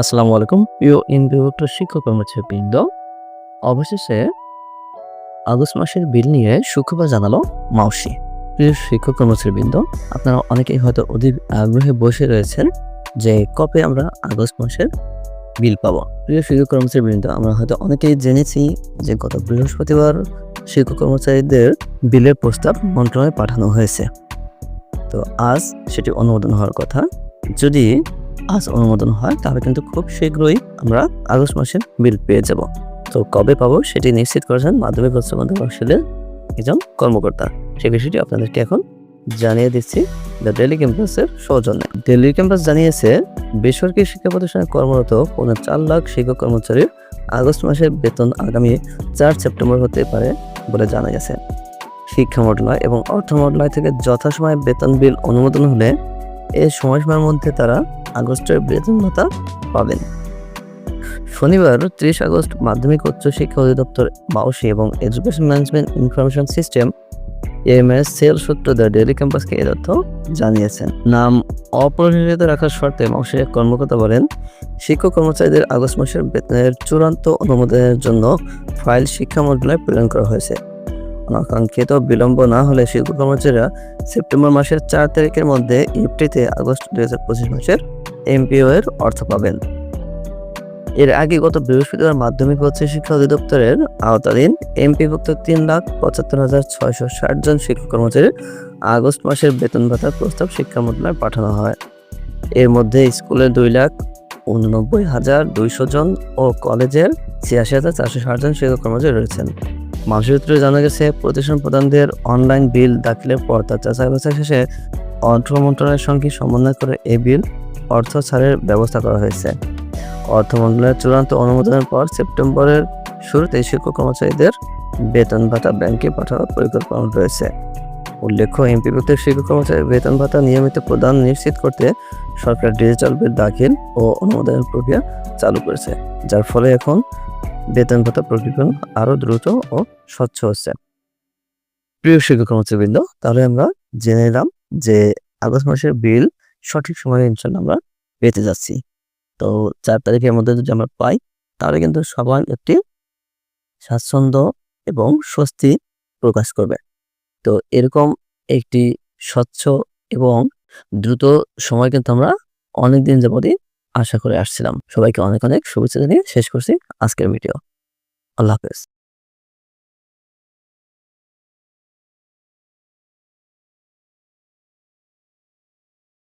আসসালামু আলাইকুম। প্রিয় ইন্দ্রভুক্ত শিক্ষক কর্মচারী বৃন্দ অবশেষে আগস্ট মাসের বিল নিয়ে সুখবর জানালো মাউসি। প্রিয় শিক্ষক কর্মচারী বৃন্দ আপনারা অনেকেই হয়তো অধিক আগ্রহে বসে রয়েছেন যে কবে আমরা আগস্ট মাসের বিল পাবো। প্রিয় শিক্ষক কর্মচারী বৃন্দ আমরা হয়তো অনেকেই জেনেছি যে গত বৃহস্পতিবার শিক্ষক কর্মচারীদের বিলের প্রস্তাব মন্ত্রণালয়ে পাঠানো হয়েছে। তো আজ সেটি অনুমোদন হওয়ার কথা। যদি আজ অনুমোদন হয়, তাহলে কিন্তু খুব শীঘ্রই আমরা আগস্ট মাসের বিল পেয়ে যাব। তো কবে পাবো সেটি নিশ্চিত করেছেন মাধ্যমিক উচ্চ মাধ্যমিক পরিষদের একজন কর্মকর্তা। সেই বিষয়টি আপনাদেরকে এখন জানিয়ে দিচ্ছি দ্য ডেলি ক্যাম্পাসের সৌজন্যে। ডেলি ক্যাম্পাস জানিয়েছে, বেসরকারি শিক্ষা প্রতিষ্ঠানে কর্মরত পৌনে চার লাখ শিক্ষক কর্মচারীর আগস্ট মাসের বেতন আগামী চার সেপ্টেম্বর হতে পারে বলে জানা গেছে। শিক্ষা মন্ত্রণালয় এবং অর্থ মন্ত্রণালয় থেকে যথাসময়ে বেতন বিল অনুমোদন হলে এই সময়সীমার মধ্যে তারা আগস্টের বেতন ভাতা পাবেন। শনিবার ত্রিশ আগস্ট মাধ্যমিক উচ্চ শিক্ষা অধিদপ্তর বাউসি এবং education management information system MS cell সূত্র দ্য ডেলি ক্যাম্পাসকে এ তথ্য জানিয়েছেন। নাম অপরিচিত রাখার শর্তে মাউসের এক কর্মকর্তা বলেন, শিক্ষক কর্মচারীদের আগস্ট মাসের বেতনের চূড়ান্ত অনুমোদনের জন্য ফাইল শিক্ষা মন্ত্রণালয়ে প্রেরণ করা হয়েছে। অনাকাঙ্ক্ষিত বিলম্ব না হলে শিক্ষক কর্মচারীরা সেপ্টেম্বর মাসের চার তারিখের মধ্যে ইফটিতে আগস্ট দুই হাজার পঁচিশ মাসের এমপিও এর অর্থ পাবেন। এর আগে গত বৃহস্পতিবার মাধ্যমিক উচ্চ শিক্ষা অধিদপ্তরের আওতাধীন এমপিভুক্ত তিন লাখ পঁচাত্তর হাজার ছয়শো ষাট জন শিক্ষক কর্মচারীর আগস্ট মাসের বেতন ভাতার প্রস্তাব শিক্ষা মন্ত্রণালয়ে পাঠানো হয়। এর মধ্যে স্কুলের দুই লাখ উননব্বই হাজার দুইশো জন ও কলেজের ছিয়াশি হাজার চারশো ষাট জন শিক্ষক কর্মচারী রয়েছেন। মাসের সূত্রে জানা গেছে, প্রতিষ্ঠান প্রধানদের অনলাইন বিল দাখিলের পর তার যাচাই বাছাই শেষে অর্থ মন্ত্রণালয়ের সঙ্গে সমন্বয় করে এ বিল অর্থ ছাড়ের ব্যবস্থা করা হয়েছে। অর্থ মন্ত্রণালয়ের চূড়ান্ত অনুমোদনের পর সেপ্টেম্বরের শুরুতে শিক্ষক কর্মচারীদের বেতন ভাতা ব্যাংকে পাঠানোর পরিকল্পনা রয়েছে। উল্লেখ্য, এমপিভুক্ত শিক্ষক কর্মচারীর বেতন ভাতা নিয়মিত প্রদান নিশ্চিত করতে সরকার ডিজিটাল বিল দাখিল ও অনুমোদনের প্রক্রিয়া চালু করেছে, যার ফলে এখন বেতন ভাতা প্রকৃতিকরণ আরও দ্রুত ও স্বচ্ছ হচ্ছে। প্রিয় শিক্ষক কর্মচারীবৃন্দ, তাহলে আমরা জেনে নিলাম যে আগস্ট মাসের বিল সঠিক সময়ে ইনশাল্লাহ আমরা পেতে যাচ্ছি। তো চার তারিখের মধ্যে যদি আমরা পাই, তাহলে কিন্তু সবার একটি স্বাচ্ছন্দ্য এবং স্বস্তি প্রকাশ করবে। তো এরকম একটি স্বচ্ছ এবং দ্রুত সময় কিন্তু আমরা অনেক দিন যাবতই আশা করে আসছিলাম। সবাইকে অনেক অনেক শুভেচ্ছা জানিয়ে শেষ করছি আজকের ভিডিও। আল্লাহ হাফেজ।